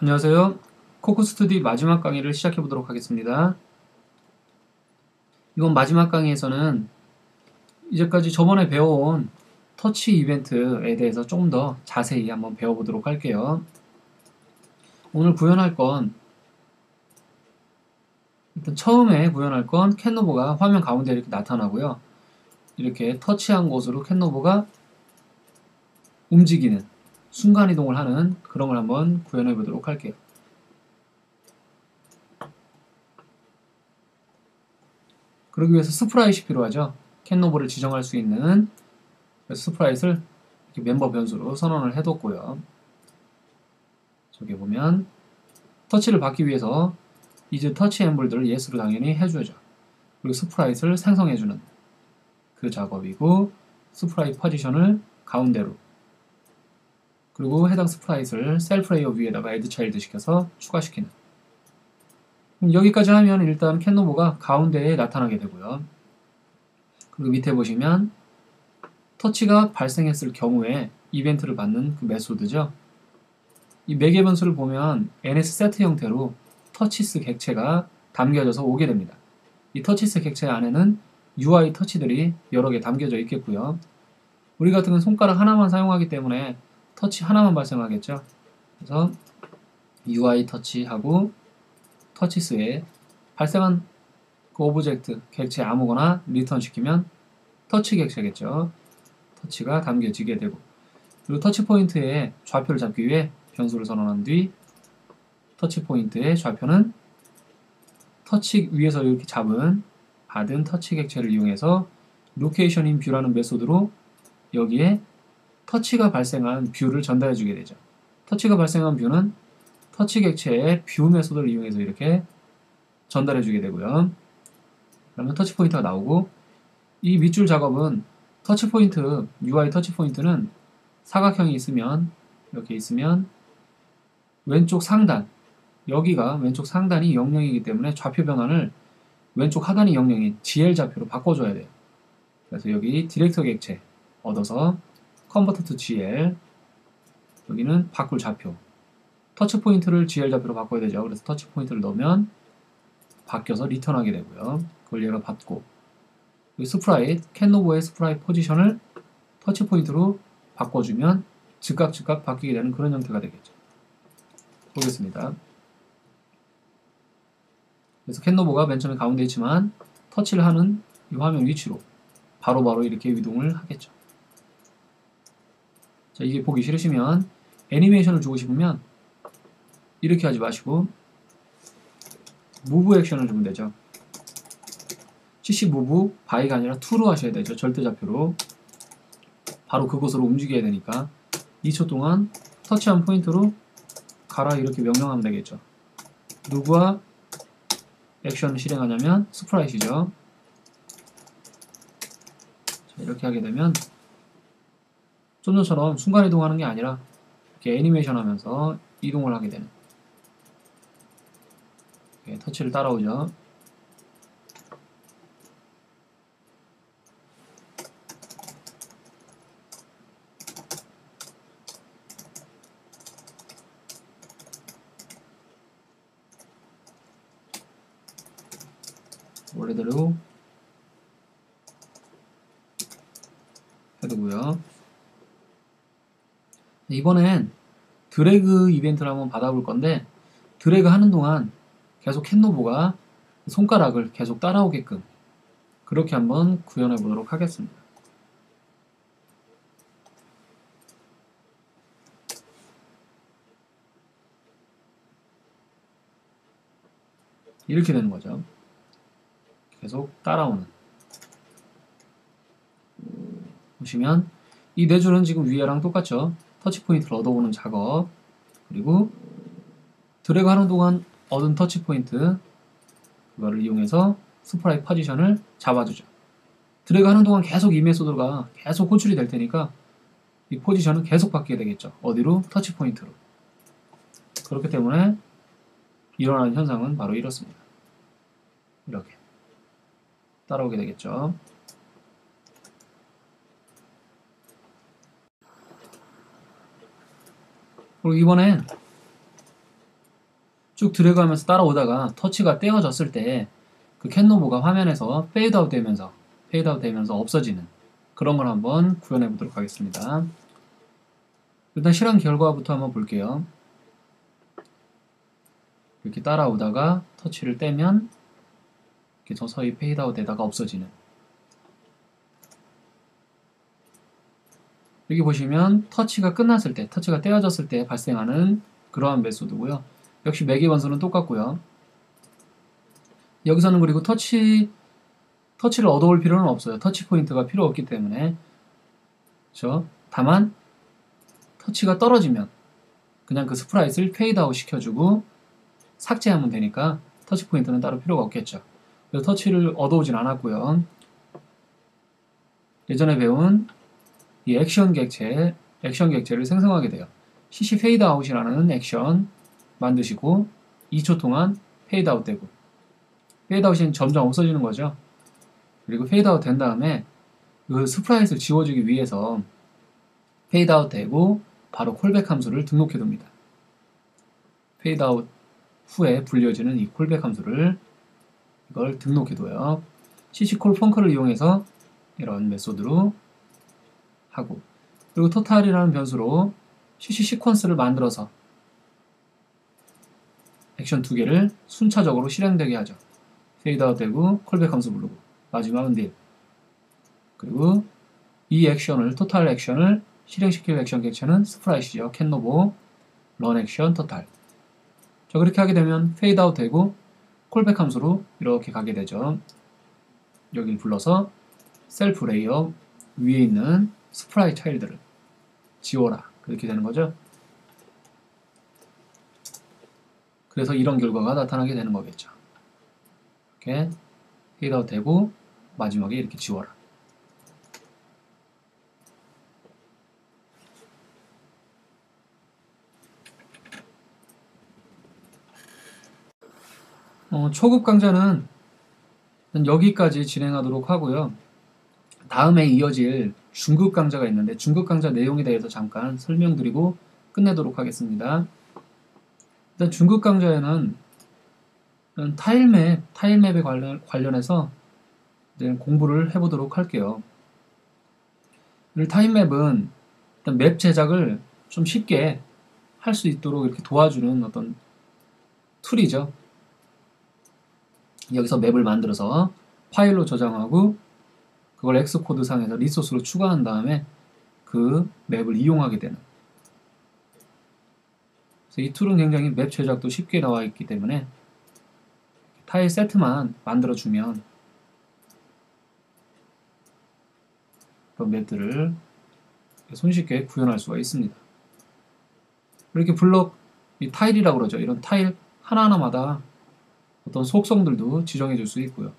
안녕하세요. 코코스투디 마지막 강의를 시작해 보도록 하겠습니다. 이번 마지막 강의에서는 이제까지 저번에 배워온 터치 이벤트에 대해서 조금 더 자세히 한번 배워보도록 할게요. 오늘 구현할 건 일단 처음에 구현할 건 캔노브가 화면 가운데 이렇게 나타나고요. 이렇게 터치한 곳으로 캔노브가 움직이는 순간이동을 하는 그런 걸 한번 구현해 보도록 할게요. 그러기 위해서 스프라잇이 필요하죠. 캔노브를 지정할 수 있는 스프라잇을 멤버 변수로 선언을 해뒀고요. 저기 보면 터치를 받기 위해서 이제 터치 엠블들을 예스로 당연히 해줘야죠. 그리고 스프라잇을 생성해주는 그 작업이고 스프라잇 포지션을 가운데로 그리고 해당 스프라잇을 셀프 레이어 위에다가 에드 차일드 시켜서 추가시키는 여기까지 하면 일단 캔노브가 가운데에 나타나게 되고요. 그리고 밑에 보시면 터치가 발생했을 경우에 이벤트를 받는 그 메소드죠. 이 매개 변수를 보면 ns 세트 형태로 터치스 객체가 담겨져서 오게 됩니다. 이 터치스 객체 안에는 UI 터치들이 여러 개 담겨져 있겠고요. 우리 같은 경우는 손가락 하나만 사용하기 때문에 터치 하나만 발생하겠죠. 그래서 UI 터치하고 터치스에 발생한 그 오브젝트 객체 아무거나 리턴 시키면 터치 객체겠죠. 터치가 담겨지게 되고 그리고 터치 포인트의 좌표를 잡기 위해 변수를 선언한 뒤 터치 포인트의 좌표는 터치 위에서 이렇게 잡은 받은 터치 객체를 이용해서 로케이션 인 뷰라는 메소드로 여기에 터치가 발생한 뷰를 전달해 주게 되죠. 터치가 발생한 뷰는 터치 객체의 뷰 메소드를 이용해서 이렇게 전달해 주게 되고요. 그러면 터치 포인트가 나오고 이 밑줄 작업은 터치 포인트, UI 터치 포인트는 사각형이 있으면 이렇게 있으면 왼쪽 상단 여기가 왼쪽 상단이 0영이기 때문에 좌표 변환을 왼쪽 하단이 0영인 GL 좌표로 바꿔줘야 돼요. 그래서 여기 디렉터 객체 얻어서 컨버터 투 GL 여기는 바꿀 좌표 터치 포인트를 GL 좌표로 바꿔야 되죠. 그래서 터치 포인트를 넣으면 바뀌어서 리턴하게 되고요. 그걸 얘가 받고 스프라잇, 캔노브의 스프라잇 포지션을 터치 포인트로 바꿔주면 즉각 즉각 바뀌게 되는 그런 형태가 되겠죠. 보겠습니다. 그래서 캔노브가 맨 처음에 가운데 있지만 터치를 하는 이 화면 위치로 바로바로 바로 이렇게 이동을 하겠죠. 자, 이게 보기 싫으시면 애니메이션을 주고 싶으면 이렇게 하지 마시고 무브 액션을 주면 되죠. CC 무브 바이가 아니라 투로 하셔야 되죠. 절대좌표로. 바로 그곳으로 움직여야 되니까 2초 동안 터치한 포인트로 가라 이렇게 명령하면 되겠죠. 누구와 액션을 실행하냐면 스프라이시죠. 자, 이렇게 하게 되면 좀 전처럼 순간 이동하는 게 아니라 이렇게 애니메이션 하면서 이동을 하게 되는 터치를 따라오죠. 원래대로 해두고요. 이번엔 드래그 이벤트를 한번 받아볼 건데 드래그 하는 동안 계속 캔노브가 손가락을 계속 따라오게끔 그렇게 한번 구현해 보도록 하겠습니다. 이렇게 되는 거죠. 계속 따라오는. 보시면 이 네 줄은 지금 위에랑 똑같죠. 터치 포인트를 얻어오는 작업 그리고 드래그 하는 동안 얻은 터치 포인트 그거를 이용해서 스프라이 포지션을 잡아주죠. 드래그 하는 동안 계속 이 메소드가 계속 호출이 될 테니까 이 포지션은 계속 바뀌게 되겠죠. 어디로? 터치 포인트로. 그렇기 때문에 일어나는 현상은 바로 이렇습니다. 이렇게 따라오게 되겠죠. 그리고 이번엔 쭉 드래그하면서 따라오다가 터치가 떼어졌을 때 그 캔노브가 화면에서 페이드아웃 되면서 페이드아웃 되면서 없어지는 그런 걸 한번 구현해 보도록 하겠습니다. 일단 실험 결과부터 한번 볼게요. 이렇게 따라오다가 터치를 떼면 이렇게 서서히 페이드아웃 되다가 없어지는 여기 보시면 터치가 끝났을 때, 터치가 떼어졌을 때 발생하는 그러한 메소드고요. 역시 매개 원소는 똑같고요. 여기서는 그리고 터치 터치를 얻어올 필요는 없어요. 터치 포인트가 필요 없기 때문에 그렇죠? 다만 터치가 떨어지면 그냥 그 스프라이트를 페이드아웃 시켜주고 삭제하면 되니까 터치 포인트는 따로 필요가 없겠죠. 그래서 터치를 얻어오진 않았고요. 예전에 배운 이 액션 객체, 액션 객체를 생성하게 돼요. CC 페이드 아웃이라는 액션 만드시고 2초 동안 페이드 아웃 되고 페이드 아웃이 점점 없어지는 거죠. 그리고 페이드 아웃 된 다음에 그 스프라이트를 지워주기 위해서 페이드 아웃 되고 바로 콜백 함수를 등록해 둡니다. 페이드 아웃 후에 불려지는 이 콜백 함수를 이걸 등록해 둬요. cccall 펑크를 이용해서 이런 메소드로 하고 그리고 토탈이라는 변수로 cc 시퀀스를 만들어서 액션 두 개를 순차적으로 실행되게 하죠. 페이드아웃 되고 콜백 함수 부르고 마지막은 딜 그리고 이 액션을 토탈 액션을 실행시킬 액션 객체는 스프라이시죠. 캔노보 런 액션 토탈 자 그렇게 하게 되면 페이드아웃 되고 콜백 함수로 이렇게 가게 되죠. 여기를 불러서 셀프 레이어 위에 있는 스프라이 차일드를 지워라. 그렇게 되는 거죠. 그래서 이런 결과가 나타나게 되는 거겠죠. 이렇게 페이드아웃 되고 마지막에 이렇게 지워라. 어, 초급 강좌는 여기까지 진행하도록 하고요. 다음에 이어질 중급 강좌가 있는데 중급 강좌 내용에 대해서 잠깐 설명드리고 끝내도록 하겠습니다. 일단 중급 강좌에는 타일맵, 타일맵에 관련, 관련해서 공부를 해보도록 할게요. 타일맵은 일단 맵 제작을 좀 쉽게 할 수 있도록 이렇게 도와주는 어떤 툴이죠. 여기서 맵을 만들어서 파일로 저장하고 그걸 엑스코드 상에서 리소스로 추가한 다음에 그 맵을 이용하게 되는 이 툴은 굉장히 맵 제작도 쉽게 나와 있기 때문에 타일 세트만 만들어주면 그런 맵들을 손쉽게 구현할 수가 있습니다. 이렇게 블럭 이 타일이라고 그러죠. 이런 타일 하나하나마다 어떤 속성들도 지정해 줄 수 있고요.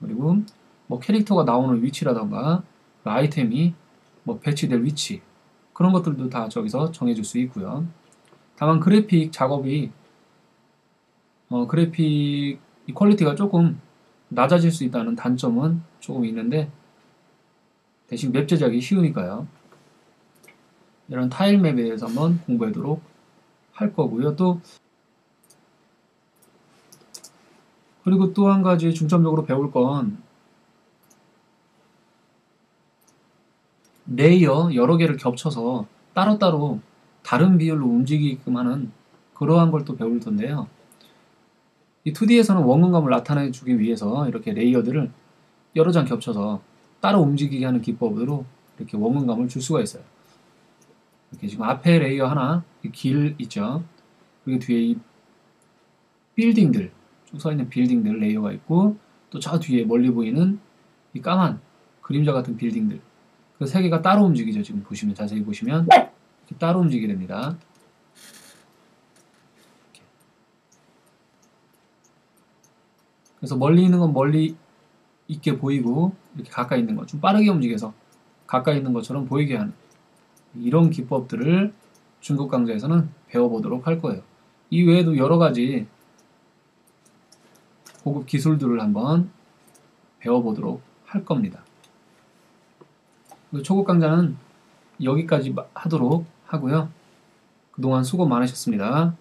그리고 뭐 캐릭터가 나오는 위치라던가 그 아이템이 뭐 배치될 위치 그런 것들도 다 저기서 정해줄 수 있고요. 다만 그래픽 작업이 어, 그래픽 퀄리티가 조금 낮아질 수 있다는 단점은 조금 있는데 대신 맵 제작이 쉬우니까요. 이런 타일 맵에 대해서 한번 공부하도록 할 거고요. 또 그리고 또 한 가지 중점적으로 배울 건 레이어 여러 개를 겹쳐서 따로따로 다른 비율로 움직이게끔 하는 그러한 걸 또 배울 텐데요. 이 2D에서는 원근감을 나타내 주기 위해서 이렇게 레이어들을 여러 장 겹쳐서 따로 움직이게 하는 기법으로 이렇게 원근감을 줄 수가 있어요. 이렇게 지금 앞에 레이어 하나, 길 있죠. 그리고 뒤에 이 빌딩들, 쭉 서 있는 빌딩들 레이어가 있고 또 저 뒤에 멀리 보이는 이 까만 그림자 같은 빌딩들 그 세 개가 따로 움직이죠. 지금 보시면 자세히 보시면 이렇게 따로 움직이게 됩니다. 그래서 멀리 있는 건 멀리 있게 보이고 이렇게 가까이 있는 건좀 빠르게 움직여서 가까이 있는 것처럼 보이게 하는 이런 기법들을 중국 강좌에서는 배워보도록 할 거예요. 이 외에도 여러 가지 고급 기술들을 한번 배워보도록 할 겁니다. 초급 강좌는 여기까지 하도록 하고요. 그동안 수고 많으셨습니다.